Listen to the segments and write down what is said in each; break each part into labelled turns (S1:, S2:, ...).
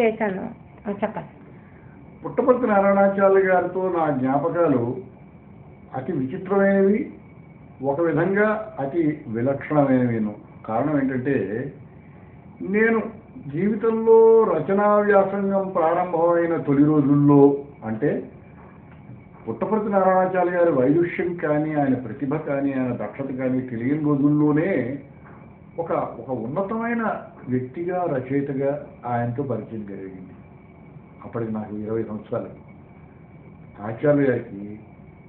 S1: చేశాను. చెప్పండి.
S2: పుట్టపర్తి నారాయణాచార్య గారితో నా జ్ఞాపకాలు అతి విచిత్రమైనవి ఒక విధంగా అతి విలక్షణమైనవిను. కారణం ఏంటంటే నేను జీవితంలో రచనా వ్యాసంగం ప్రారంభమైన తొలి రోజుల్లో అంటే పుట్టపర్తి నారాయణాచార్య గారి వైదుష్యం కానీ ఆయన ప్రతిభ కానీ ఆయన దక్షత కానీ తెలియని రోజుల్లోనే ఒక ఒక ఉన్నతమైన వ్యక్తిగా రచయితగా ఆయనతో పరిచయం జరిగింది. అప్పటికి నాకు ఇరవై సంవత్సరాలు. ఆచార్య గారికి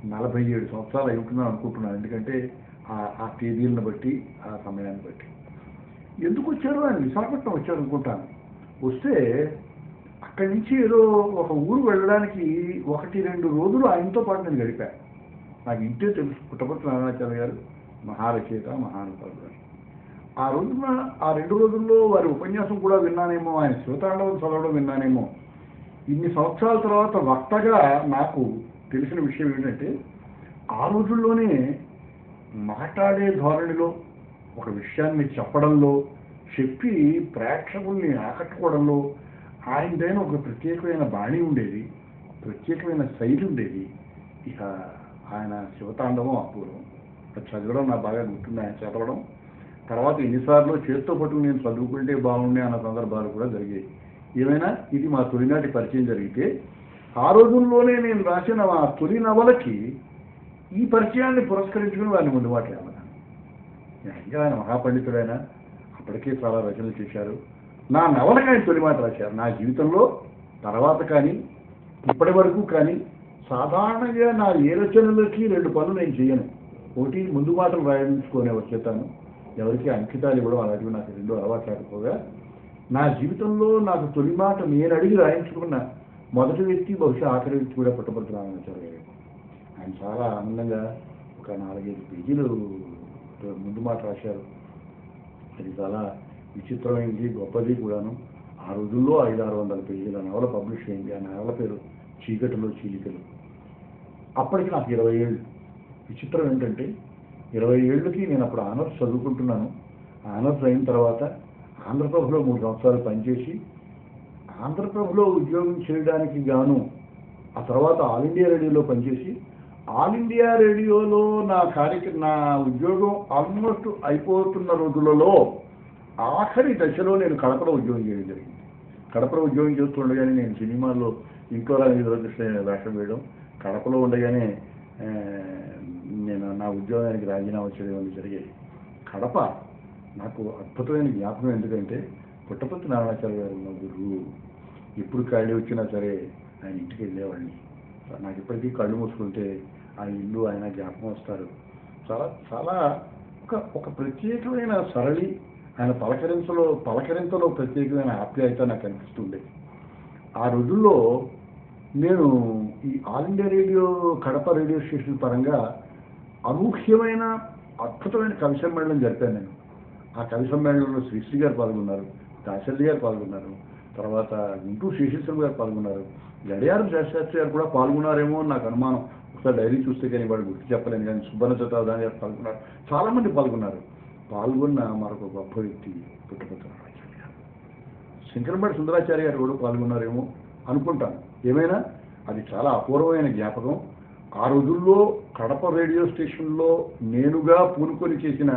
S2: నలభై ఏడు సంవత్సరాలు అయి అనుకుంటున్నాను. ఎందుకంటే ఆ ఆ తేదీలను బట్టి ఆ సమయాన్ని బట్టి. ఎందుకు వచ్చారు? ఆయన విశాఖపట్నం వచ్చారు అనుకుంటాను. వస్తే అక్కడి నుంచి ఏదో ఒక ఊరు వెళ్ళడానికి ఒకటి రెండు రోజులు ఆయనతో పాటు నేను గడిపాను. నాకు ఇంటే తెలుసు. పుట్టపర్తి నారాయణాచార్య గారు మహారచయిత మహానుభావుడు. గారు ఆ రోజున ఆ రెండు రోజుల్లో వారి ఉపన్యాసం కూడా విన్నానేమో ఆయన శ్రోతాండవం చదవడం విన్నానేమో. ఇన్ని సంవత్సరాల తర్వాత వక్తగా నాకు తెలిసిన విషయం ఏంటంటే ఆ రోజుల్లోనే మాట్లాడే ధోరణిలో ఒక విషయాన్ని చెప్పడంలో చెప్పి ప్రేక్షకుల్ని ఆకట్టుకోవడంలో ఆయనదైన ఒక ప్రత్యేకమైన బాణి ఉండేది ప్రత్యేకమైన శైలి ఉండేది. ఇక ఆయన శివతాండవం అపూర్వం. చదవడం నాకు బాగా గుర్తుంది ఆయన చదవడం. తర్వాత ఎన్నిసార్లు చేత్తో పట్టుకుని నేను చదువుకుంటే బాగుండే అన్న సందర్భాలు కూడా జరిగాయి. ఏమైనా? ఇది మా తొలినాటి పరిచయం జరిగితే ఆ రోజుల్లోనే నేను రాసిన ఆ తొలి నవలకి ఈ పరిచయాన్ని పురస్కరించుకుని వారిని ముందు మాట్లాడమన్నాను ఇంకా ఆయన మహాపండితుడైనా. అప్పటికే చాలా రచనలు చేశారు. నా నవలకి ఆయన తొలి మాట రాశారు. నా జీవితంలో తర్వాత కానీ ఇప్పటి వరకు కానీ సాధారణంగా నా ఏ రచనలకి రెండు పనులు నేను చేయను. ఒకటి ముందు మాటలు రాయించుకొని వచ్చేతాను ఎవరికి అంకితాలు ఇవ్వడం అలాంటివి నాకు రెండో అలవాటు లేకపోగా నా జీవితంలో నాకు తొలి మాట నేను అడిగి రాయించుకున్న మొదటి వ్యక్తి బహుశా ఆఖరి వ్యక్తి కూడా పుట్టపర్తి రామాచార్య గారు. ఆయన చాలా ఆనందంగా ఒక నాలుగైదు పేజీలు ముందు మాట రాశారు. అది చాలా విచిత్రమైనది గొప్పది కూడాను. ఆ రోజుల్లో ఐదు ఆరు వందల పేజీల నవల పబ్లిష్ అయింది. ఆ నవల పేరు చీకటిలో చీలికలు. అప్పటికి నాకు ఇరవై ఏళ్ళు. విచిత్రం ఏంటంటే ఇరవై ఏళ్ళకి నేను అప్పుడు ఆనర్స్ చదువుకుంటున్నాను. ఆనర్స్ అయిన తర్వాత ఆంధ్రప్రభలో మూడు సంవత్సరాలు పనిచేసి ఆంధ్రప్రభలో ఉద్యోగం చేయడానికి గాను ఆ తర్వాత ఆల్ ఇండియా రేడియోలో పనిచేసి ఆల్ ఇండియా రేడియోలో నా కార్యక్రమ నా ఉద్యోగం ఆల్మోస్ట్ అయిపోతున్న రోజులలో ఆఖరి దశలో నేను కడపలో ఉద్యోగం చేయడం జరిగింది. కడపలో ఉద్యోగం చేస్తుండగానే నేను సినిమాలో ఇంకో రాజు దురదృష్ట వేషం వేయడం కడపలో ఉండగానే నేను నా ఉద్యోగానికి రాజీనామా చేయడం జరిగాయి కడప నాకు అద్భుతమైన జ్ఞాపకం ఎందుకంటే పుట్టపర్తి నారాయణాచార్య గారు ఉన్న గురువు ఎప్పుడు ఖాళీ వచ్చినా సరే ఆయన ఇంటికి వెళ్ళేవాడిని. నాకు ఇప్పటికీ కళ్ళు మూసుకుంటే ఆ ఇల్లు ఆయన జ్ఞాపకం వస్తారు. చాలా చాలా ఒక ఒక ప్రత్యేకమైన సరళి ఆయన పలకరించలో పలకరింతలో ప్రత్యేకమైన ఆప్యాయత నాకు అనిపిస్తుండే. ఆ రోజుల్లో నేను ఈ All India Radio Kadapa radio station పరంగా అనూహ్యమైన అద్భుతమైన కవి సమ్మేళనం జరిపాను నేను. ఆ కవి సమ్మేళనంలో శ్రీశ్రీ గారు పాల్గొన్నారు దాశల్లి గారు పాల్గొన్నారు తర్వాత గుంటూరు శేషేశ్వరం గారు పాల్గొన్నారు. గడియారం శాస్త్రి గారు కూడా పాల్గొన్నారేమో అని నాకు అనుమానం. ఒకసారి డైరీ చూస్తే కానీ వాడు గుర్తు చెప్పలేను కానీ సుబ్బన్న చతాదాని గారు పాల్గొన్నారు. చాలా మంది పాల్గొన్నారు. పాల్గొన్న మరొక గొప్ప వ్యక్తి పుట్టపత్ర రామాచార్య సుందరాచార్య గారు కూడా పాల్గొన్నారేమో అనుకుంటాను. ఏమైనా? అది చాలా అపూర్వమైన జ్ఞాపకం. ఆ రోజుల్లో కడప రేడియో స్టేషన్లో నేనుగా పూనుకొని చేసిన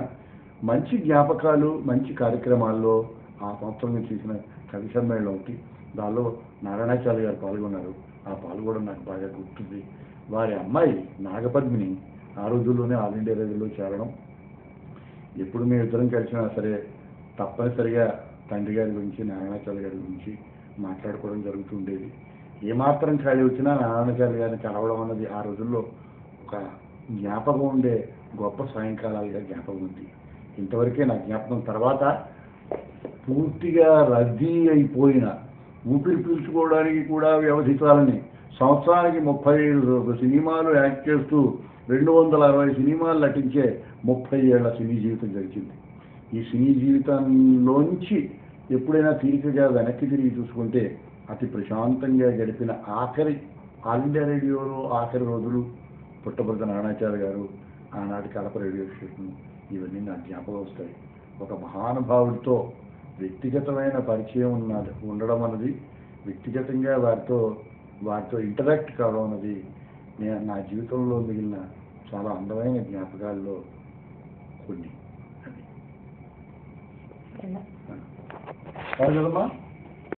S2: మంచి జ్ఞాపకాలు మంచి కార్యక్రమాల్లో ఆ సంవత్సరం చేసిన కవి సమ్మేళనం ఒకటి. దానిలో నారాయణాచార్య గారు పాల్గొన్నారు. ఆ పాల్గొనడం నాకు బాగా గుర్తుంది. వారి అమ్మాయి నాగపద్మిని ఆ రోజుల్లోనే ఆల్ ఇండియా రేడియోలో చేరడం. ఎప్పుడు మేము ఇద్దరం కలిసినా సరే తప్పనిసరిగా తండ్రి గారి గురించి నారాయణాచార్య గారి గురించి మాట్లాడుకోవడం జరుగుతుండేది ఏమాత్రం ఖాళీ వచ్చినా నారాయణాచార్య గారిని కలవడం అన్నది ఆ రోజుల్లో ఒక జ్ఞాపకం ఉండే గొప్ప సాయంకాలాలుగా జ్ఞాపకం ఉంది ఇంతవరకే నా జ్ఞాపకం తర్వాత పూర్తిగా రద్దీ అయిపోయిన ఊపిరి పీల్చుకోవడానికి కూడా వ్యవధించాలని సంవత్సరానికి ముప్పై ఐదు సినిమాలు యాక్ట్ చేస్తూ రెండు వందల అరవై సినిమాలు నటించే ముప్పై ఏళ్ళ సినీ జీవితం గడిచింది ఈ సినీ జీవితంలోంచి ఎప్పుడైనా తీరికగా వెనక్కి తిరిగి చూసుకుంటే అతి ప్రశాంతంగా గడిపిన ఆఖరి ఆల్ ఇండియా రేడియోలో ఆఖరి రోజులు పుట్టబడిన నారాయణాచార్య గారు ఆనాటి కడప రేడియో స్టేషన్ ఇవన్నీ నా జ్ఞాపకం వస్తాయి. ఒక మహానుభావుడితో వ్యక్తిగతమైన పరిచయం ఉన్నది ఉండడం అన్నది వ్యక్తిగతంగా వారితో వారితో ఇంటరాక్ట్ కావడం అన్నది నేను నా జీవితంలో మిగిలిన చాలా అందమైన జ్ఞాపకాల్లో కొన్ని అది Ayrılma.